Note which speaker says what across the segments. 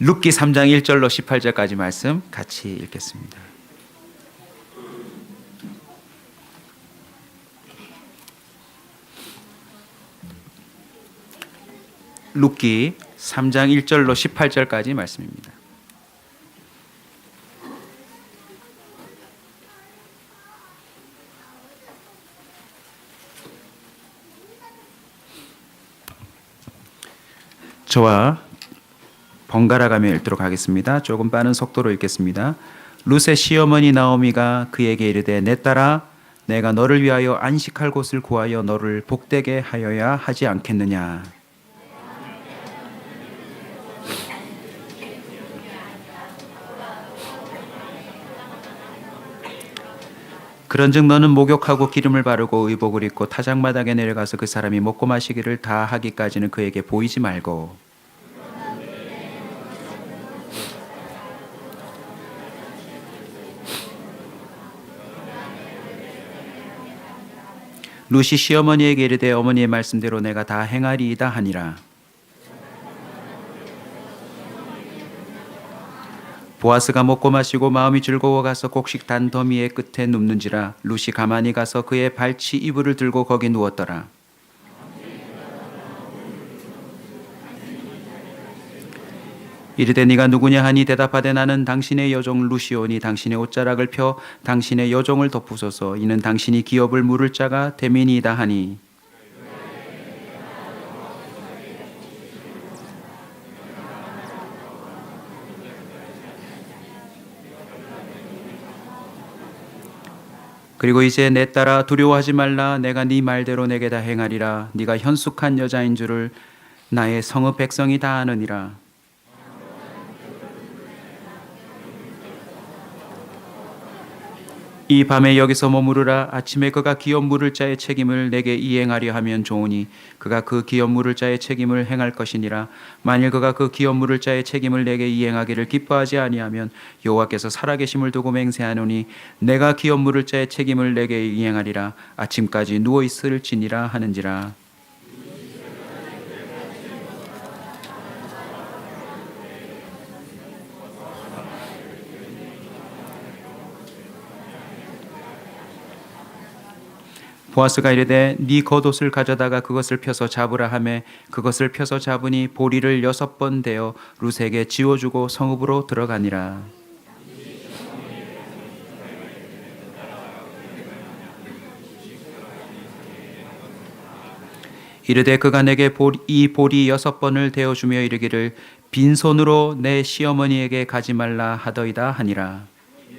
Speaker 1: 룻기 3장 1절로 18절까지 말씀 같이 읽겠습니다. 룻기 3장 1절로 18절까지 말씀입니다. 저와 번갈아 가며 읽도록 하겠습니다. 조금 빠른 속도로 읽겠습니다. 룻의 시어머니 나오미가 그에게 이르되 내 딸아 내가 너를 위하여 안식할 곳을 구하여 너를 복되게 하여야 하지 않겠느냐 그런즉 너는 목욕하고 기름을 바르고 의복을 입고 타작마당에 내려가서 그 사람이 먹고 마시기를 다 하기까지는 그에게 보이지 말고 루시 시어머니에게 이르되 어머니의 말씀대로 내가 다 행하리이다 하니라 보아스가 먹고 마시고 마음이 즐거워 가서 곡식 단 더미의 끝에 눕는지라 루시 가만히 가서 그의 발치 이불을 들고 거기 누웠더라. 이르되 네가 누구냐 하니 대답하되 나는 당신의 여종 루시오니 당신의 옷자락을 펴 당신의 여종을 덮으소서. 이는 당신이 기업을 물을 자가 대민이다 하니. 그리고 이제 내 딸아 두려워하지 말라. 내가 네 말대로 내게 다 행하리라. 네가 현숙한 여자인 줄을 나의 성읍 백성이 다 아느니라 이 밤에 여기서 머무르라. 아침에 그가 기업 물을 자의 책임을 내게 이행하려 하면 좋으니 그가 그 기업 물을 자의 책임을 행할 것이니라. 만일 그가 그 기업 물을 자의 책임을 내게 이행하기를 기뻐하지 아니하면 여호와께서 살아계심을 두고 맹세하노니 내가 기업 물을 자의 책임을 내게 이행하리라. 아침까지 누워 있을지니라 하는지라 보아스가 이르되 네 겉옷을 가져다가 그것을 펴서 잡으라 하매 그것을 펴서 잡으니 보리를 여섯 번 대어 룻에게 지워주고 성읍으로 들어가니라. 이르되 그가 내게 볼- 이 보리 여섯 번을 대어주며 이르기를 빈손으로 내 시어머니에게 가지 말라 하더이다 하니라.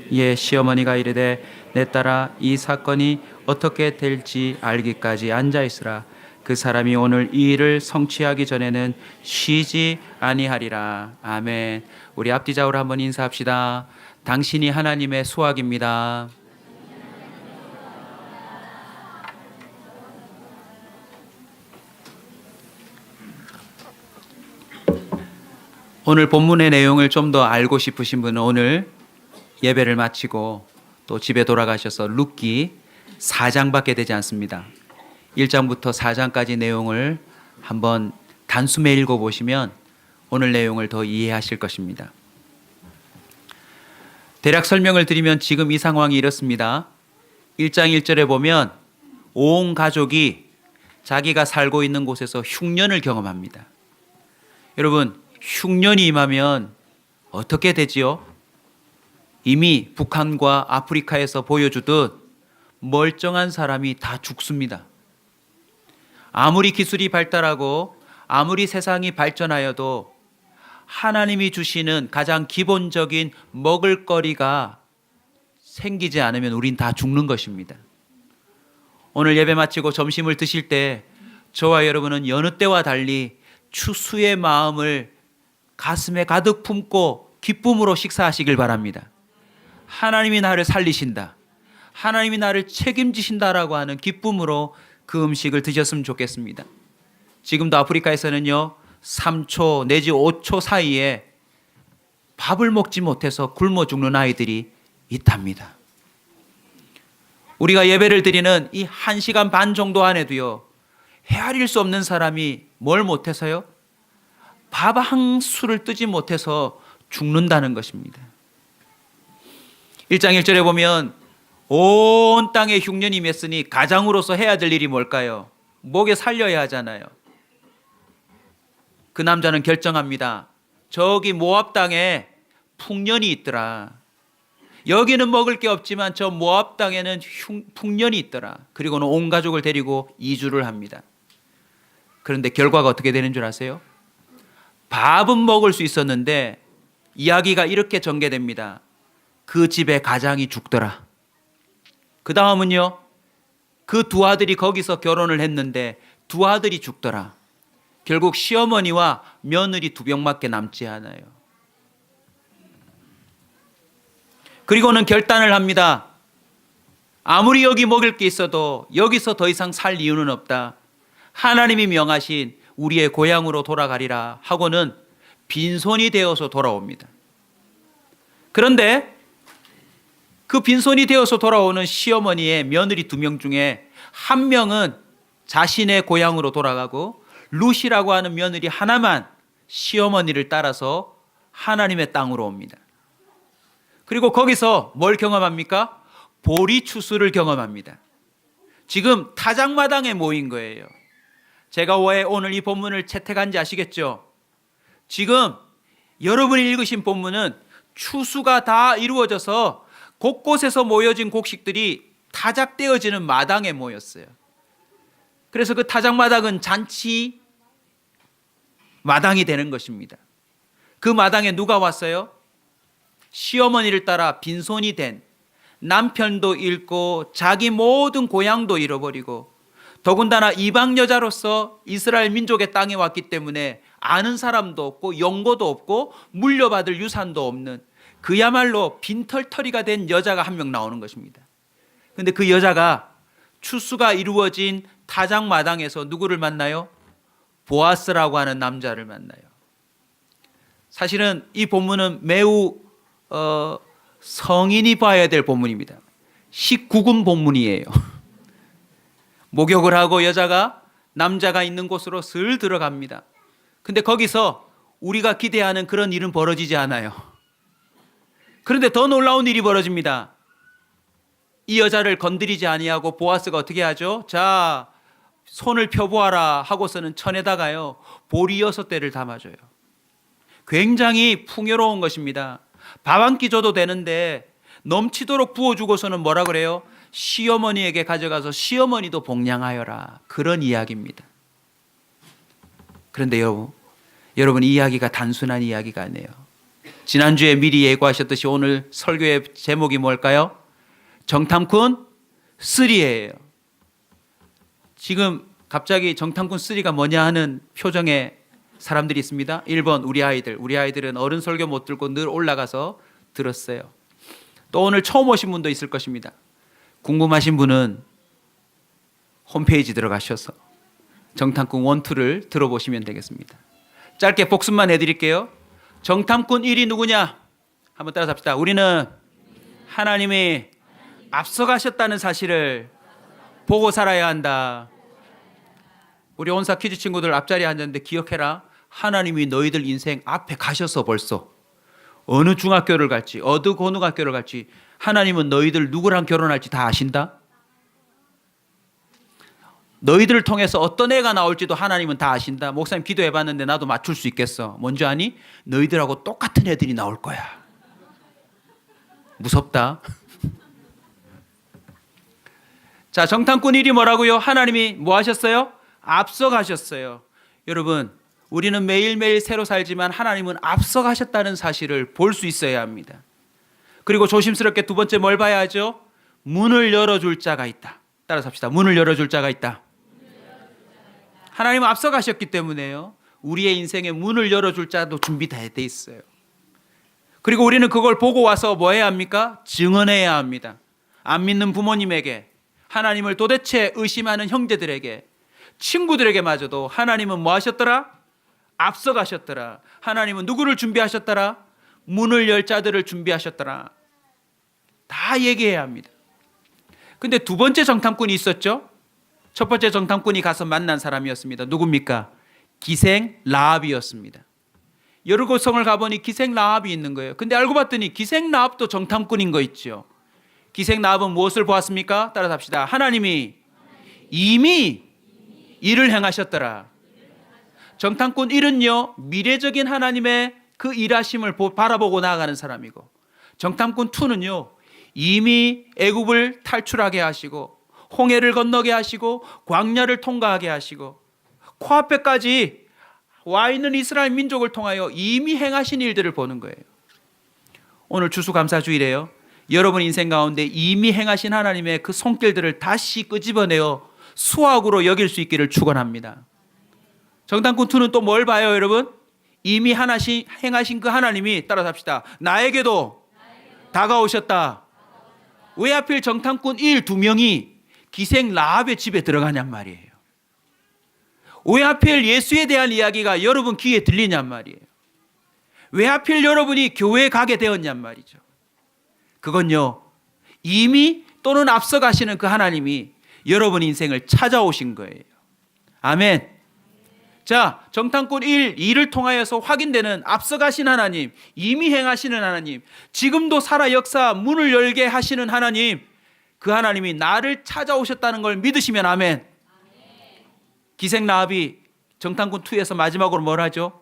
Speaker 1: 이에 시어머니가 이르되 내 딸아 이 사건이 어떻게 될지 알기까지 앉아 있으라. 그 사람이 오늘 이 일을 성취하기 전에는 쉬지 아니하리라. 아멘. 우리 앞뒤 좌우로 한번 인사합시다. 당신이 하나님의 수확입니다. 오늘 본문의 내용을 좀 더 알고 싶으신 분은 오늘 예배를 마치고 또 집에 돌아가셔서 룻기 4장밖에 되지 않습니다. 1장부터 4장까지 내용을 한번 단숨에 읽어 보시면 오늘 내용을 더 이해하실 것입니다. 대략 설명을 드리면 지금 이 상황이 이렇습니다. 1장 1절에 보면 온 가족이 자기가 살고 있는 곳에서 흉년을 경험합니다. 여러분, 흉년이 임하면 어떻게 되지요? 이미 북한과 아프리카에서 보여주듯 멀쩡한 사람이 다 죽습니다. 아무리 기술이 발달하고 아무리 세상이 발전하여도 하나님이 주시는 가장 기본적인 먹을거리가 생기지 않으면 우린 다 죽는 것입니다. 오늘 예배 마치고 점심을 드실 때 저와 여러분은 여느 때와 달리 추수의 마음을 가슴에 가득 품고 기쁨으로 식사하시길 바랍니다. 하나님이 나를 살리신다. 하나님이 나를 책임지신다라고 하는 기쁨으로 그 음식을 드셨으면 좋겠습니다. 지금도 아프리카에서는요, 3초 내지 5초 사이에 밥을 먹지 못해서 굶어 죽는 아이들이 있답니다. 우리가 예배를 드리는 이 1시간 반 정도 안에도요, 헤아릴 수 없는 사람이 뭘 못해서요? 밥한 술을 뜨지 못해서 죽는다는 것입니다. 1장 1절에 보면 온 땅에 흉년이 맺으니 가장으로서 해야 될 일이 뭘까요? 목에 살려야 하잖아요. 그 남자는 결정합니다. 저기 모압 땅에 풍년이 있더라. 여기는 먹을 게 없지만 저 모압 땅에는 흉- 풍년이 있더라. 그리고는 온 가족을 데리고 이주를 합니다. 그런데 결과가 어떻게 되는 줄 아세요? 밥은 먹을 수 있었는데 이야기가 이렇게 전개됩니다. 그 집에 가장이 죽더라. 그 다음은요. 그 두 아들이 거기서 결혼을 했는데 두 아들이 죽더라. 결국 시어머니와 며느리 두 명밖에 남지 않아요. 그리고는 결단을 합니다. 아무리 여기 먹을 게 있어도 여기서 더 이상 살 이유는 없다. 하나님이 명하신 우리의 고향으로 돌아가리라 하고는 빈손이 되어서 돌아옵니다. 그런데 그 빈손이 되어서 돌아오는 시어머니의 며느리 두 명 중에 한 명은 자신의 고향으로 돌아가고 루시라고 하는 며느리 하나만 시어머니를 따라서 하나님의 땅으로 옵니다. 그리고 거기서 뭘 경험합니까? 보리 추수를 경험합니다. 지금 타작마당에 모인 거예요. 제가 왜 오늘 이 본문을 채택한지 아시겠죠? 지금 여러분이 읽으신 본문은 추수가 다 이루어져서 곳곳에서 모여진 곡식들이 타작되어지는 마당에 모였어요. 그래서 그 타작 마당은 잔치 마당이 되는 것입니다. 그 마당에 누가 왔어요? 시어머니를 따라 빈손이 된 남편도 잃고 자기 모든 고향도 잃어버리고 더군다나 이방 여자로서 이스라엘 민족의 땅에 왔기 때문에 아는 사람도 없고 연고도 없고 물려받을 유산도 없는 그야말로 빈털터리가 된 여자가 한 명 나오는 것입니다. 근데 그 여자가 추수가 이루어진 타작 마당에서 누구를 만나요? 보아스라고 하는 남자를 만나요. 사실은 이 본문은 매우 어, 성인이 봐야 될 본문입니다. 19금 본문이에요. 목욕을 하고 여자가 남자가 있는 곳으로 슬 들어갑니다. 근데 거기서 우리가 기대하는 그런 일은 벌어지지 않아요. 그런데 더 놀라운 일이 벌어집니다. 이 여자를 건드리지 아니하고 보아스가 어떻게 하죠? 자, 손을 펴보아라 하고서는 천에다가요 보리 여섯 대를 담아줘요. 굉장히 풍요로운 것입니다. 밥 한 끼 줘도 되는데 넘치도록 부어주고서는 뭐라 그래요? 시어머니에게 가져가서 시어머니도 복량하여라. 그런 이야기입니다. 그런데 여러분, 여러분 이 이야기가 단순한 이야기가 아니에요. 지난주에 미리 예고하셨듯이 오늘 설교의 제목이 뭘까요? 정탐꾼 3예요. 지금 갑자기 정탐꾼 3가 뭐냐 하는 표정의 사람들이 있습니다. 1번 우리 아이들. 우리 아이들은 어른 설교 못 들고 늘 올라가서 들었어요. 또 오늘 처음 오신 분도 있을 것입니다. 궁금하신 분은 홈페이지 들어가셔서 정탐꾼 1, 2를 들어보시면 되겠습니다. 짧게 복습만 해드릴게요. 정탐꾼 1이 누구냐? 한번 따라서 합시다. 우리는 하나님이 앞서가셨다는 사실을 보고 살아야 한다. 우리 온사 퀴즈 친구들 앞자리에 앉았는데 기억해라. 하나님이 너희들 인생 앞에 가셔서 벌써 어느 중학교를 갈지 어느 고등학교를 갈지 하나님은 너희들 누구랑 결혼할지 다 아신다. 너희들을 통해서 어떤 애가 나올지도 하나님은 다 아신다. 목사님 기도해 봤는데 나도 맞출 수 있겠어. 뭔지 아니? 너희들하고 똑같은 애들이 나올 거야. 무섭다. 자, 정탐꾼 일이 뭐라고요? 하나님이 뭐 하셨어요? 앞서가셨어요. 여러분, 우리는 매일매일 새로 살지만 하나님은 앞서가셨다는 사실을 볼 수 있어야 합니다. 그리고 조심스럽게 두 번째 뭘 봐야 하죠? 문을 열어줄 자가 있다. 따라서 합시다. 문을 열어줄 자가 있다. 하나님은 앞서가셨기 때문에요. 우리의 인생에 문을 열어줄 자도 준비돼 있어요. 그리고 우리는 그걸 보고 와서 뭐 해야 합니까? 증언해야 합니다. 안 믿는 부모님에게, 하나님을 도대체 의심하는 형제들에게, 친구들에게마저도 하나님은 뭐 하셨더라? 앞서가셨더라. 하나님은 누구를 준비하셨더라? 문을 열 자들을 준비하셨더라. 다 얘기해야 합니다. 근데 두 번째 정탐꾼이 있었죠? 첫 번째 정탐꾼이 가서 만난 사람이었습니다. 누굽니까? 기생 라합이었습니다. 여리고성을 가보니 기생 라합이 있는 거예요. 근데 알고 봤더니 기생 라합도 정탐꾼인 거 있죠. 기생 라합은 무엇을 보았습니까? 따라서 합시다. 하나님이 이미 일을 행하셨더라. 정탐꾼 1은요 미래적인 하나님의 그 일하심을 보- 바라보고 나아가는 사람이고 정탐꾼 2는요 이미 애굽을 탈출하게 하시고 홍해를 건너게 하시고 광야를 통과하게 하시고 코앞에까지 와 있는 이스라엘 민족을 통하여 이미 행하신 일들을 보는 거예요. 오늘 추수감사주일에요. 여러분 인생 가운데 이미 행하신 하나님의 그 손길들을 다시 끄집어내어 수학으로 여길 수 있기를 축원합니다. 정당꾼 2는 또 뭘 봐요, 여러분? 이미 하나신 행하신 그 하나님이 따라서 합시다. 나에게도 다가오셨다. 왜 하필 정탐꾼 1, 두 명이 기생 라합의 집에 들어가냔 말이에요. 왜 하필 예수에 대한 이야기가 여러분 귀에 들리냔 말이에요. 왜 하필 여러분이 교회에 가게 되었냔 말이죠. 그건요, 이미 또는 앞서 가시는 그 하나님이 여러분 인생을 찾아오신 거예요. 아멘. 자, 정탐꾼 1, 2를 통하여서 확인되는 앞서 가신 하나님, 이미 행하시는 하나님, 지금도 살아 역사 문을 열게 하시는 하나님, 그 하나님이 나를 찾아오셨다는 걸 믿으시면 아멘. 기생 라합이 정탐꾼 2에서 마지막으로 뭘 하죠?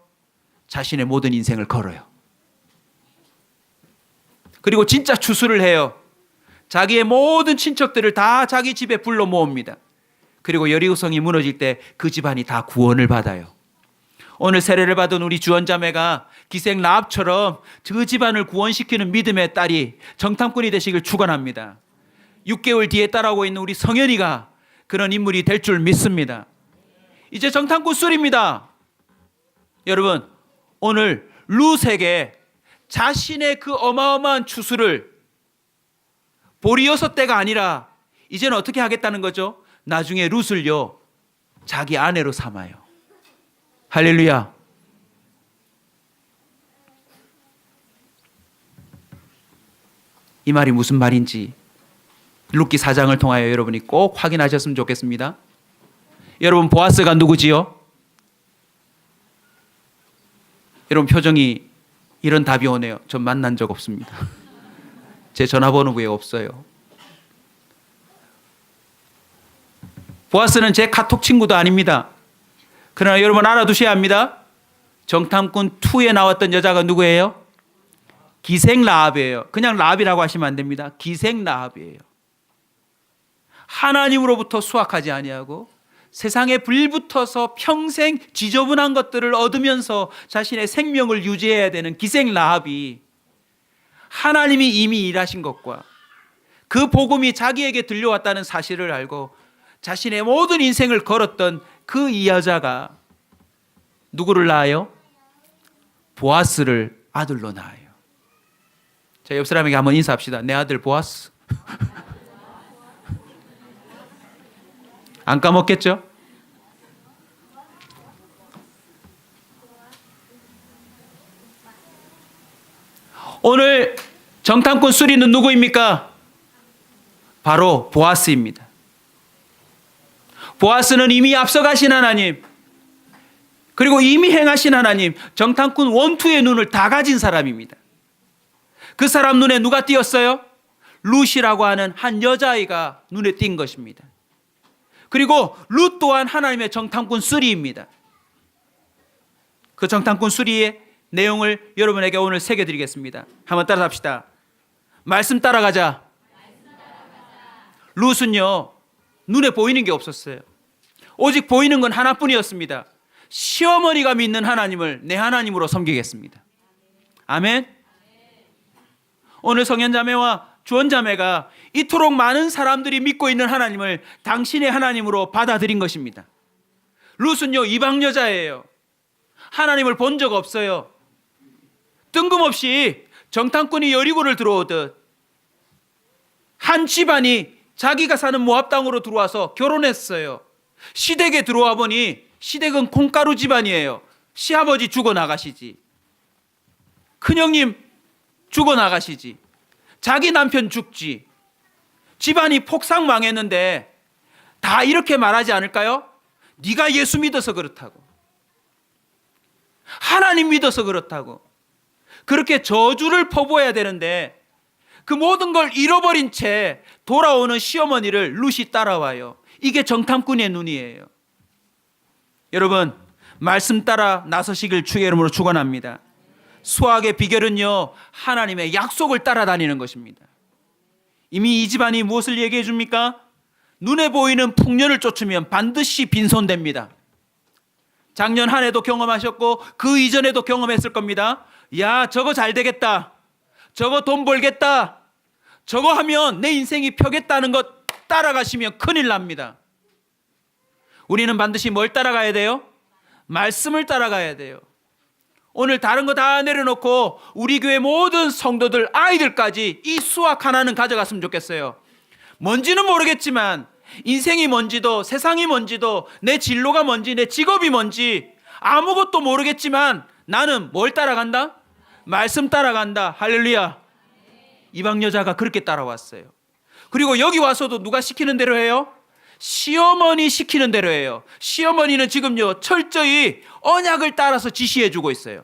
Speaker 1: 자신의 모든 인생을 걸어요. 그리고 진짜 추수를 해요. 자기의 모든 친척들을 다 자기 집에 불러 모읍니다. 그리고 여리고성이 무너질 때 그 집안이 다 구원을 받아요. 오늘 세례를 받은 우리 주원자매가 기생 라합처럼 그 집안을 구원시키는 믿음의 딸이 정탐꾼이 되시길 축원합니다. 6개월 뒤에 따라오고 있는 우리 성현이가 그런 인물이 될 줄 믿습니다. 이제 정탐꾼 술입니다. 여러분, 오늘 룻에게 자신의 그 어마어마한 추수를 보리 여섯 대가 아니라 이제는 어떻게 하겠다는 거죠? 나중에 룻을요 자기 아내로 삼아요. 할렐루야. 이 말이 무슨 말인지 룻기 사장을 통하여 여러분이 꼭 확인하셨으면 좋겠습니다. 여러분 보아스가 누구지요? 여러분 표정이 이런 답이 오네요. 전 만난 적 없습니다. 제 전화번호부에 없어요. 보아스는 제 카톡 친구도 아닙니다. 그러나 여러분 알아두셔야 합니다. 정탐꾼 2에 나왔던 여자가 누구예요? 기생 라합이에요. 그냥 라합이라고 하시면 안 됩니다. 기생 라합이에요. 하나님으로부터 수확하지 아니하고 세상에 불붙어서 평생 지저분한 것들을 얻으면서 자신의 생명을 유지해야 되는 기생 라합이 하나님이 이미 일하신 것과 그 복음이 자기에게 들려왔다는 사실을 알고 자신의 모든 인생을 걸었던 그 이 여자가 누구를 낳아요? 보아스를 아들로 낳아요. 자, 옆 사람에게 한번 인사합시다. 내 아들 보아스. 안 까먹겠죠? 오늘 정탐꾼 수리는 누구입니까? 바로 보아스입니다. 보아스는 이미 앞서가신 하나님, 그리고 이미 행하신 하나님, 정탐꾼 원투의 눈을 다 가진 사람입니다. 그 사람 눈에 누가 띄었어요? 룻이라고 하는 한 여자아이가 눈에 띈 것입니다. 그리고 룻 또한 하나님의 정탐꾼 수리입니다. 그 정탐꾼 수리의 내용을 여러분에게 오늘 새겨드리겠습니다. 한번 따라 합시다. 말씀 따라가자. 룻은요, 눈에 보이는 게 없었어요. 오직 보이는 건 하나뿐이었습니다. 시어머니가 믿는 하나님을 내 하나님으로 섬기겠습니다. 아멘. 오늘 성현자매와 주원자매가 이토록 많은 사람들이 믿고 있는 하나님을 당신의 하나님으로 받아들인 것입니다. 룻은요 이방 여자예요. 하나님을 본 적 없어요. 뜬금없이 정탐꾼이 여리고를 들어오듯 한 집안이 자기가 사는 모압 땅으로 들어와서 결혼했어요. 시댁에 들어와 보니 시댁은 콩가루 집안이에요. 시아버지 죽어 나가시지. 큰형님 죽어 나가시지. 자기 남편 죽지. 집안이 폭삭 망했는데 다 이렇게 말하지 않을까요? 네가 예수 믿어서 그렇다고. 하나님 믿어서 그렇다고. 그렇게 저주를 퍼부어야 되는데 그 모든 걸 잃어버린 채 돌아오는 시어머니를 룻이 따라와요. 이게 정탐꾼의 눈이에요. 여러분, 말씀 따라 나서시길 주의 이름으로 축원합니다. 수학의 비결은요, 하나님의 약속을 따라다니는 것입니다. 이미 이 집안이 무엇을 얘기해 줍니까? 눈에 보이는 풍년을 쫓으면 반드시 빈손됩니다. 작년 한 해도 경험하셨고 그 이전에도 경험했을 겁니다. 야, 저거 잘 되겠다. 저거 돈 벌겠다. 저거 하면 내 인생이 펴겠다는 것 따라가시면 큰일 납니다. 우리는 반드시 뭘 따라가야 돼요? 말씀을 따라가야 돼요. 오늘 다른 거 다 내려놓고 우리 교회 모든 성도들 아이들까지 이 수학 하나는 가져갔으면 좋겠어요. 뭔지는 모르겠지만 인생이 뭔지도 세상이 뭔지도 내 진로가 뭔지 내 직업이 뭔지 아무것도 모르겠지만 나는 뭘 따라간다? 말씀 따라간다. 할렐루야. 이방 여자가 그렇게 따라왔어요. 그리고 여기 와서도 누가 시키는 대로 해요? 시어머니 시키는 대로 해요. 시어머니는 지금요 철저히 언약을 따라서 지시해 주고 있어요.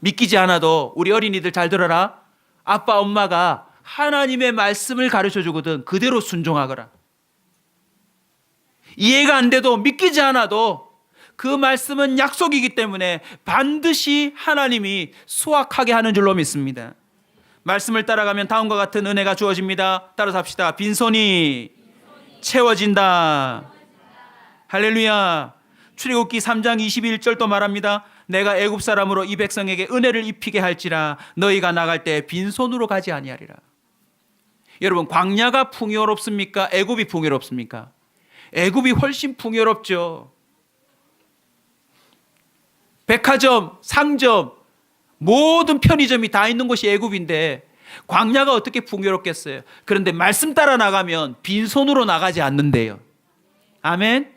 Speaker 1: 믿기지 않아도 우리 어린이들 잘 들어라. 아빠 엄마가 하나님의 말씀을 가르쳐 주거든 그대로 순종하거라. 이해가 안 돼도 믿기지 않아도 그 말씀은 약속이기 때문에 반드시 하나님이 수확하게 하는 줄로 믿습니다. 말씀을 따라가면 다음과 같은 은혜가 주어집니다. 따라서 합시다. 빈손이 채워진다. 할렐루야. 출애굽기 3장 21절도 말합니다. 내가 애굽 사람으로 이 백성에게 은혜를 입히게 할지라 너희가 나갈 때 빈손으로 가지 아니하리라. 여러분 광야가 풍요롭습니까? 애굽이 풍요롭습니까? 애굽이 훨씬 풍요롭죠. 백화점, 상점, 모든 편의점이 다 있는 곳이 애굽인데 광야가 어떻게 풍요롭겠어요? 그런데 말씀 따라 나가면 빈손으로 나가지 않는데요. 아멘.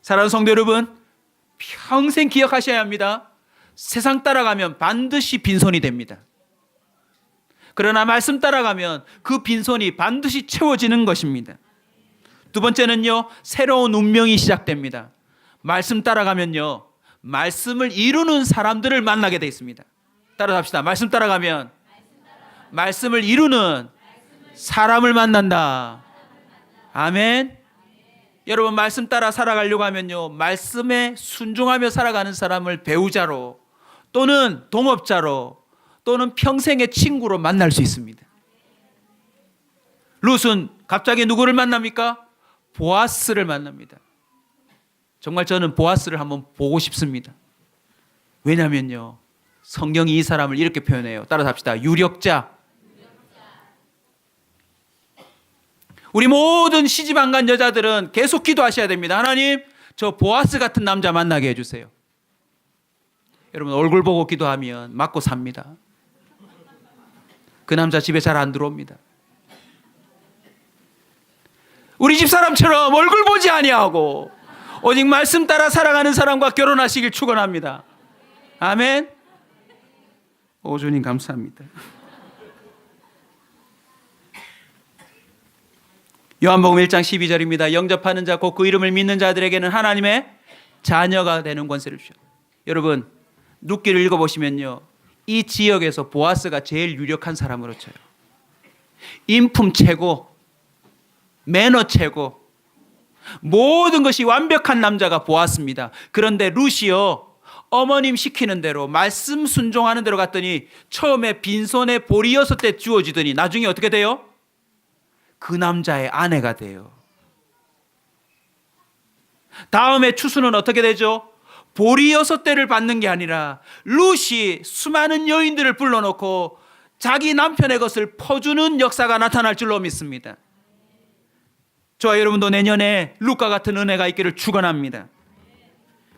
Speaker 1: 사랑하는 성도 여러분, 평생 기억하셔야 합니다. 세상 따라가면 반드시 빈손이 됩니다. 그러나 말씀 따라가면 그 빈손이 반드시 채워지는 것입니다. 두 번째는요, 새로운 운명이 시작됩니다. 말씀 따라가면요, 말씀을 이루는 사람들을 만나게 되어 있습니다. 따라합시다. 말씀 따라가면 말씀을 이루는 사람을 만난다. 아멘. 여러분 말씀 따라 살아가려고 하면요. 말씀에 순종하며 살아가는 사람을 배우자로 또는 동업자로 또는 평생의 친구로 만날 수 있습니다. 룻은 갑자기 누구를 만납니까? 보아스를 만납니다. 정말 저는 보아스를 한번 보고 싶습니다. 왜냐면요. 성경이 이 사람을 이렇게 표현해요. 따라서 합시다. 유력자. 우리 모든 시집 안 간 여자들은 계속 기도하셔야 됩니다. 하나님, 저 보아스 같은 남자 만나게 해주세요. 여러분, 얼굴 보고 기도하면 맞고 삽니다. 그 남자 집에 잘 안 들어옵니다. 우리 집 사람처럼 얼굴 보지 아니하고 오직 말씀 따라 살아가는 사람과 결혼하시길 축원합니다. 아멘. 오 주님 감사합니다. 요한복음 1장 12절입니다. 영접하는 자 곧 그 이름을 믿는 자들에게는 하나님의 자녀가 되는 권세를 주셨. 여러분 눕기를 읽어 보시면요. 이 지역에서 보아스가 제일 유력한 사람으로 쳐요. 인품 최고, 매너 최고, 모든 것이 완벽한 남자가 보았습니다. 그런데 루시요 어머님 시키는 대로 말씀 순종하는 대로 갔더니 처음에 빈손에 볼이 여섯 대 주어지더니 나중에 어떻게 돼요? 그 남자의 아내가 돼요. 다음에 추수는 어떻게 되죠? 볼이 여섯 대를 받는 게 아니라 룻이 수많은 여인들을 불러놓고 자기 남편의 것을 퍼주는 역사가 나타날 줄로 믿습니다. 저와 여러분도 내년에 룻과 같은 은혜가 있기를 축원합니다.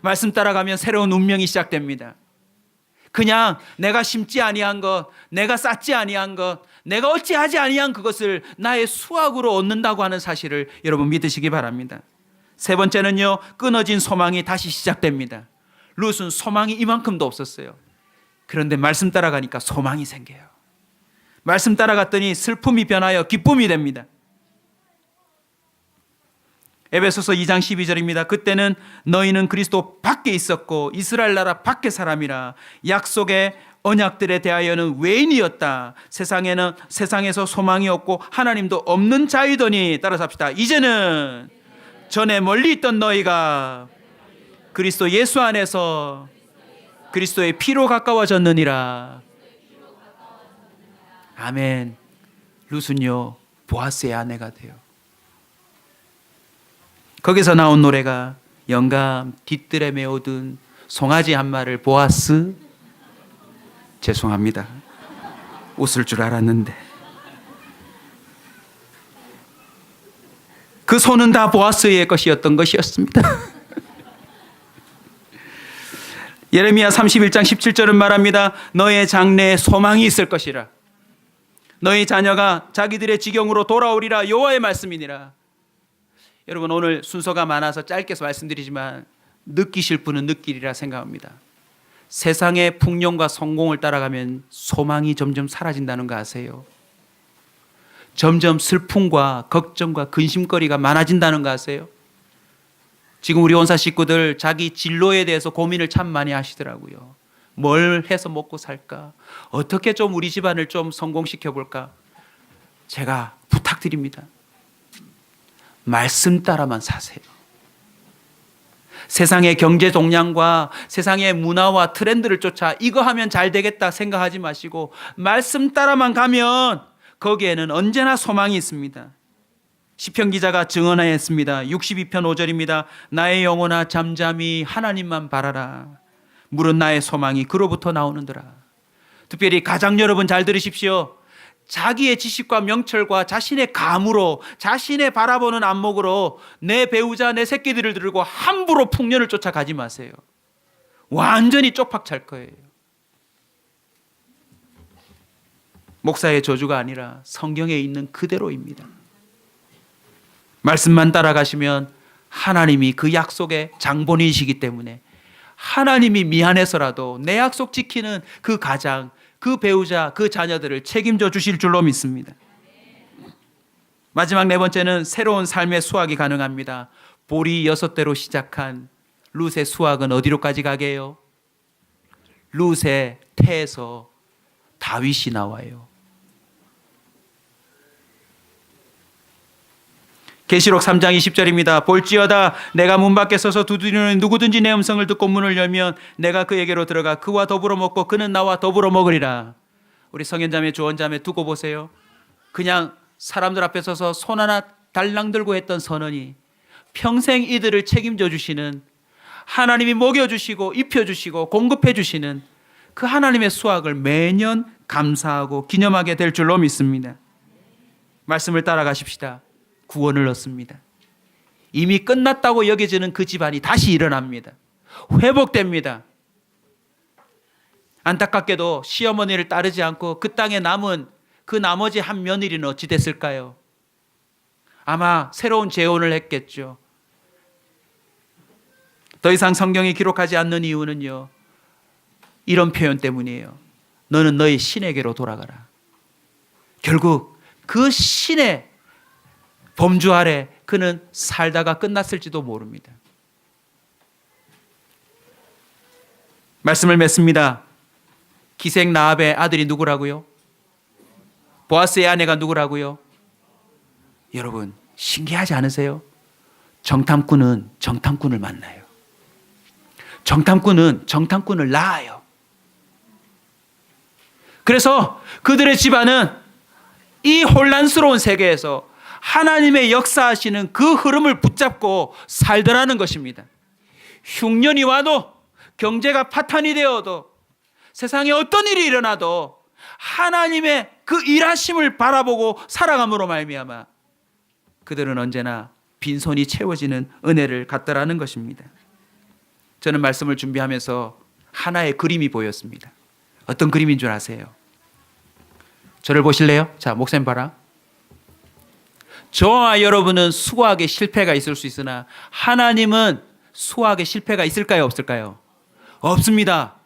Speaker 1: 말씀 따라가면 새로운 운명이 시작됩니다. 그냥 내가 심지 아니한 것, 내가 쌓지 아니한 것, 내가 어찌하지 아니한 그것을 나의 수학으로 얻는다고 하는 사실을 여러분 믿으시기 바랍니다. 세 번째는요, 끊어진 소망이 다시 시작됩니다. 룻은 소망이 이만큼도 없었어요. 그런데 말씀 따라가니까 소망이 생겨요. 말씀 따라갔더니 슬픔이 변하여 기쁨이 됩니다. 에베소서 2장 12절입니다. 그때는 너희는 그리스도 밖에 있었고 이스라엘 나라 밖의 사람이라 약속의 언약들에 대하여는 외인이었다. 세상에는 세상에서 소망이 없고 하나님도 없는 자이더니 따라서 합시다. 이제는 전에 멀리 있던 너희가 그리스도 예수 안에서 그리스도의 피로 가까워졌느니라. 아멘. 루순요 보아스의 아내가 돼요. 거기서 나온 노래가 영감 뒷뜰에 메어둔 송아지 한 마리를 보아스 죄송합니다. 웃을 줄 알았는데 그 손은 다 보아스의 것이었던 것이었습니다. 예레미야 31장 17절은 말합니다. 너의 장래에 소망이 있을 것이라. 너희 자녀가 자기들의 지경으로 돌아오리라 여호와의 말씀이니라. 여러분 오늘 순서가 많아서 짧게 말씀드리지만 느끼실 분은 느끼리라 생각합니다. 세상의 풍요과 성공을 따라가면 소망이 점점 사라진다는 거 아세요? 점점 슬픔과 걱정과 근심거리가 많아진다는 거 아세요? 지금 우리 원사 식구들 자기 진로에 대해서 고민을 참 많이 하시더라고요. 뭘 해서 먹고 살까? 어떻게 좀 우리 집안을 좀 성공시켜 볼까? 제가 부탁드립니다. 말씀 따라만 사세요. 세상의 경제 동향과 세상의 문화와 트렌드를 쫓아 이거 하면 잘 되겠다 생각하지 마시고 말씀 따라만 가면 거기에는 언제나 소망이 있습니다. 시편 기자가 증언하였습니다. 62편 5절입니다. 나의 영혼아 잠잠히 하나님만 바라라. 물은 나의 소망이 그로부터 나오는더라. 특별히 가장 여러분 잘 들으십시오. 자기의 지식과 명철과 자신의 감으로 자신의 바라보는 안목으로 내 배우자 내 새끼들을 들고 함부로 풍년을 쫓아가지 마세요. 완전히 쪽박 찰 거예요. 목사의 저주가 아니라 성경에 있는 그대로입니다. 말씀만 따라가시면 하나님이 그 약속의 장본이시기 때문에 하나님이 미안해서라도 내 약속 지키는 그 가장, 그 배우자, 그 자녀들을 책임져 주실 줄로 믿습니다. 마지막 네 번째는 새로운 삶의 수확이 가능합니다. 보리 여섯 대로 시작한 룻의 수확은 어디로까지 가게요? 룻의 태에서 다윗이 나와요. 계시록 3장 20절입니다. 볼지어다 내가 문 밖에 서서 두드리는 누구든지 내 음성을 듣고 문을 열면 내가 그에게로 들어가 그와 더불어 먹고 그는 나와 더불어 먹으리라. 우리 성현자매 주원자매 두고 보세요. 그냥 사람들 앞에 서서 손 하나 달랑 들고 했던 선언이 평생 이들을 책임져 주시는 하나님이 먹여 주시고 입혀 주시고 공급해 주시는 그 하나님의 수확을 매년 감사하고 기념하게 될 줄로 믿습니다. 말씀을 따라가십시다. 구원을 얻습니다. 이미 끝났다고 여겨지는 그 집안이 다시 일어납니다. 회복됩니다. 안타깝게도 시어머니를 따르지 않고 그 땅에 남은 그 나머지 한 며느리는 어찌 됐을까요? 아마 새로운 재혼을 했겠죠. 더 이상 성경이 기록하지 않는 이유는요. 이런 표현 때문이에요. 너는 너희 신에게로 돌아가라. 결국 그 신의 범주 아래 그는 살다가 끝났을지도 모릅니다. 말씀을 맺습니다. 기생 나합의 아들이 누구라고요? 보아스의 아내가 누구라고요? 여러분 신기하지 않으세요? 정탐꾼은 정탐꾼을 만나요. 정탐꾼은 정탐꾼을 낳아요. 그래서 그들의 집안은 이 혼란스러운 세계에서 하나님의 역사하시는 그 흐름을 붙잡고 살더라는 것입니다. 흉년이 와도 경제가 파탄이 되어도 세상에 어떤 일이 일어나도 하나님의 그 일하심을 바라보고 살아감으로 말미암아 그들은 언제나 빈손이 채워지는 은혜를 갖더라는 것입니다. 저는 말씀을 준비하면서 하나의 그림이 보였습니다. 어떤 그림인 줄 아세요? 저를 보실래요? 자, 목사님 봐라. 저와 여러분은 수학에 실패가 있을 수 있으나 하나님은 수학에 실패가 있을까요? 없을까요? 없습니다.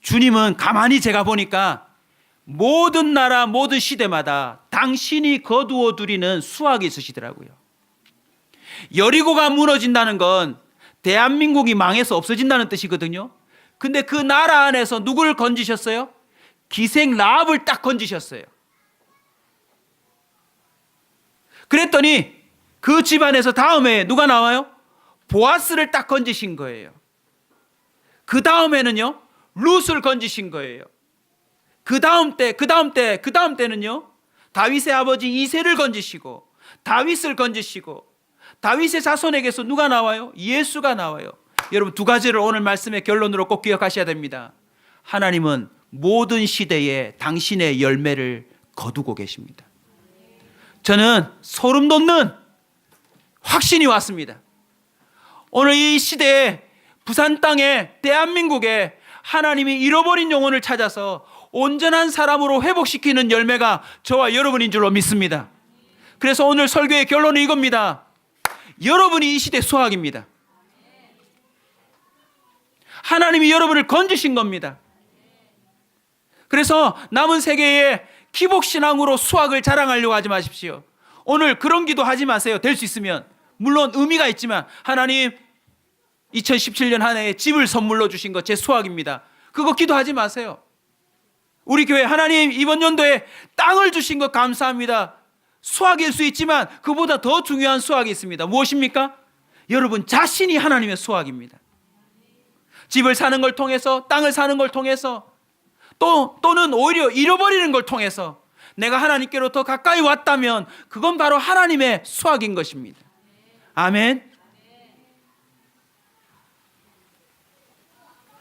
Speaker 1: 주님은 가만히 제가 보니까 모든 나라, 모든 시대마다 당신이 거두어 두리는 수학이 있으시더라고요. 여리고가 무너진다는 건 대한민국이 망해서 없어진다는 뜻이거든요. 근데 그 나라 안에서 누구를 건지셨어요? 기생 라합을 딱 건지셨어요. 그랬더니 그 집안에서 다음에 누가 나와요? 보아스를 딱 건지신 거예요. 그 다음에는요, 룻을 건지신 거예요. 그 다음 때, 그 다음 때, 그 다음 때는요, 다윗의 아버지 이세를 건지시고, 다윗을 건지시고, 다윗의 자손에게서 누가 나와요? 예수가 나와요. 여러분 두 가지를 오늘 말씀의 결론으로 꼭 기억하셔야 됩니다. 하나님은 모든 시대에 당신의 열매를 거두고 계십니다. 저는 소름 돋는 확신이 왔습니다. 오늘 이 시대에 부산 땅에 대한민국에 하나님이 잃어버린 영혼을 찾아서 온전한 사람으로 회복시키는 열매가 저와 여러분인 줄로 믿습니다. 그래서 오늘 설교의 결론은 이겁니다. 여러분이 이 시대 수학입니다. 하나님이 여러분을 건지신 겁니다. 그래서 남은 세계에 기복신앙으로 수학을 자랑하려고 하지 마십시오. 오늘 그런 기도 하지 마세요. 될 수 있으면. 물론 의미가 있지만 하나님 2017년 한 해에 집을 선물로 주신 것 제 수학입니다. 그거 기도하지 마세요. 우리 교회 하나님 이번 연도에 땅을 주신 것 감사합니다. 수학일 수 있지만 그보다 더 중요한 수학이 있습니다. 무엇입니까? 여러분 자신이 하나님의 수학입니다. 집을 사는 걸 통해서 땅을 사는 걸 통해서 또 또는 오히려 잃어버리는 걸 통해서 내가 하나님께로 더 가까이 왔다면 그건 바로 하나님의 수학인 것입니다. 아멘.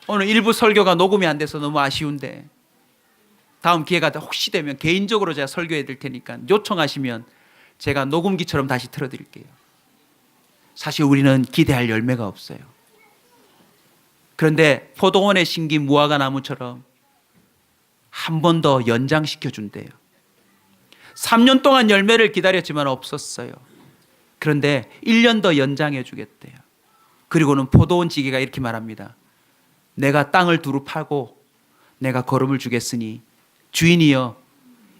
Speaker 1: 오늘 일부 설교가 녹음이 안 돼서 너무 아쉬운데 다음 기회가 혹시 되면 개인적으로 제가 설교해 드릴 테니까 요청하시면 제가 녹음기처럼 다시 틀어 드릴게요. 사실 우리는 기대할 열매가 없어요. 그런데 포도원에 심긴 무화과 나무처럼 한 번 더 연장시켜 준대요. 3년 동안 열매를 기다렸지만 없었어요. 그런데 1년 더 연장해 주겠대요. 그리고는 포도원 지기가 이렇게 말합니다. 내가 땅을 두루 파고 내가 거름을 주겠으니 주인이여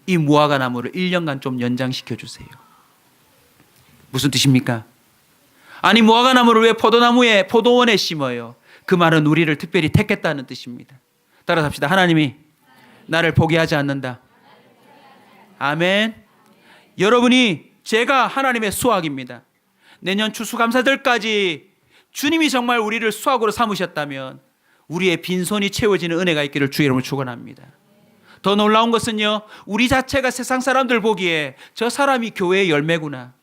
Speaker 1: 이 무화과 나무를 1년간 좀 연장시켜 주세요. 무슨 뜻입니까? 아니 무화과 나무를 왜 포도나무에 포도원에 심어요? 그 말은 우리를 특별히 택했다는 뜻입니다. 따라합시다. 하나님이 나를 포기하지 않는다. 아멘. 여러분이 제가 하나님의 수학입니다. 내년 추수감사절까지 주님이 정말 우리를 수학으로 삼으셨다면 우리의 빈손이 채워지는 은혜가 있기를 주의 이름으로 축원합니다. 더 놀라운 것은요. 우리 자체가 세상 사람들 보기에 저 사람이 교회의 열매구나.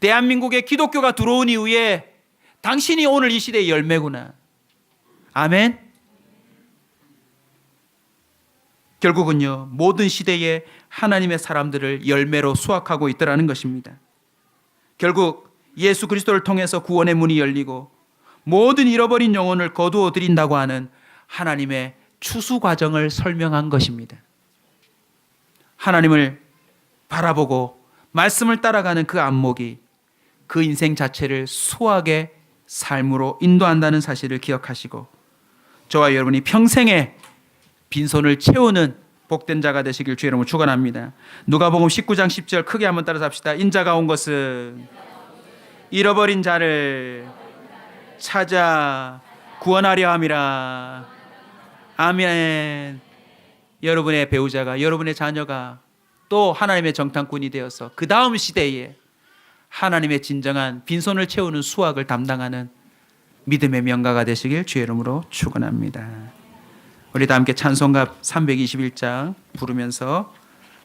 Speaker 1: 대한민국에 기독교가 들어온 이후에 당신이 오늘 이 시대의 열매구나. 아멘. 결국은요, 모든 시대에 하나님의 사람들을 열매로 수확하고 있더라는 것입니다. 결국 예수 그리스도를 통해서 구원의 문이 열리고 모든 잃어버린 영혼을 거두어 드린다고 하는 하나님의 추수 과정을 설명한 것입니다. 하나님을 바라보고 말씀을 따라가는 그 안목이 그 인생 자체를 수학의 삶으로 인도한다는 사실을 기억하시고 저와 여러분이 평생에 빈손을 채우는 복된 자가 되시길 주의 이름으로 축원합니다. 누가복음 19장 10절 크게 한번 따라서 합시다. 인자가 온 것은 잃어버린 자를 찾아 구원하려 함이라. 아멘. 여러분의 배우자가 여러분의 자녀가 또 하나님의 정탐꾼이 되어서 그 다음 시대에 하나님의 진정한 빈손을 채우는 수확을 담당하는 믿음의 명가가 되시길 주의 이름으로 축원합니다. 우리 다 함께 찬송가 321장 부르면서